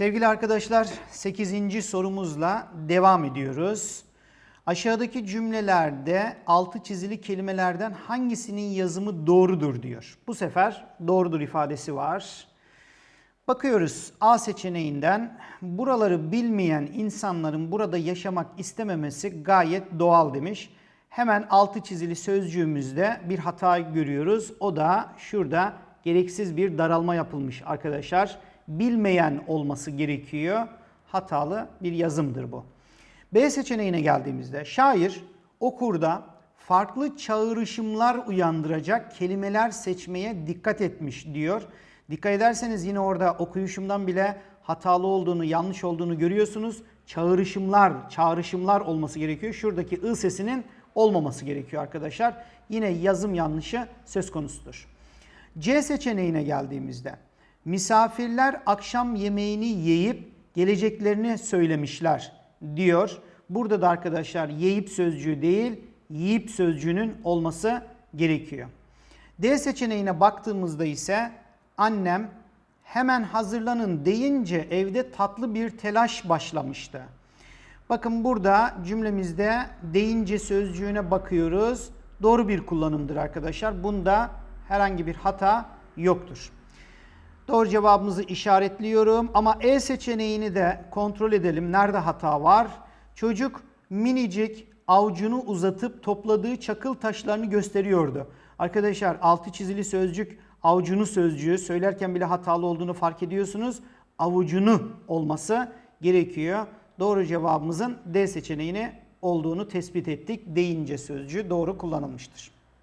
Sevgili arkadaşlar 8. sorumuzla devam ediyoruz. Aşağıdaki cümlelerde altı çizili kelimelerden hangisinin yazımı doğrudur diyor. Bu sefer doğrudur ifadesi var. Bakıyoruz A seçeneğinden buraları bilmeyen insanların burada yaşamak istememesi gayet doğal demiş. Hemen altı çizili sözcüğümüzde bir hata görüyoruz. O da şurada gereksiz bir daralma yapılmış arkadaşlar. Bilmeyen olması gerekiyor. Hatalı bir yazımdır bu. B seçeneğine geldiğimizde şair okurda farklı çağrışımlar uyandıracak kelimeler seçmeye dikkat etmiş diyor. Dikkat ederseniz yine orada okuyuşumdan bile hatalı olduğunu, yanlış olduğunu görüyorsunuz. Çağrışımlar, çağrışımlar olması gerekiyor. Şuradaki ı sesinin olmaması gerekiyor arkadaşlar. Yine yazım yanlışı söz konusudur. C seçeneğine geldiğimizde misafirler akşam yemeğini yiyip geleceklerini söylemişler diyor. Burada da arkadaşlar yiyip sözcüğü değil, yiyip sözcüğünün olması gerekiyor. D seçeneğine baktığımızda ise annem hemen hazırlanın deyince evde tatlı bir telaş başlamıştı. Bakın burada cümlemizde deyince sözcüğüne bakıyoruz. Doğru bir kullanımdır arkadaşlar. Bunda herhangi bir hata yoktur. Doğru cevabımızı işaretliyorum ama E seçeneğini de kontrol edelim. Nerede hata var? Çocuk minicik avucunu uzatıp topladığı çakıl taşlarını gösteriyordu. Arkadaşlar altı çizili sözcük avucunu sözcüğü söylerken bile hatalı olduğunu fark ediyorsunuz. Avucunu olması gerekiyor. Doğru cevabımızın D seçeneğini olduğunu tespit ettik. Deyince sözcüğü doğru kullanılmıştır.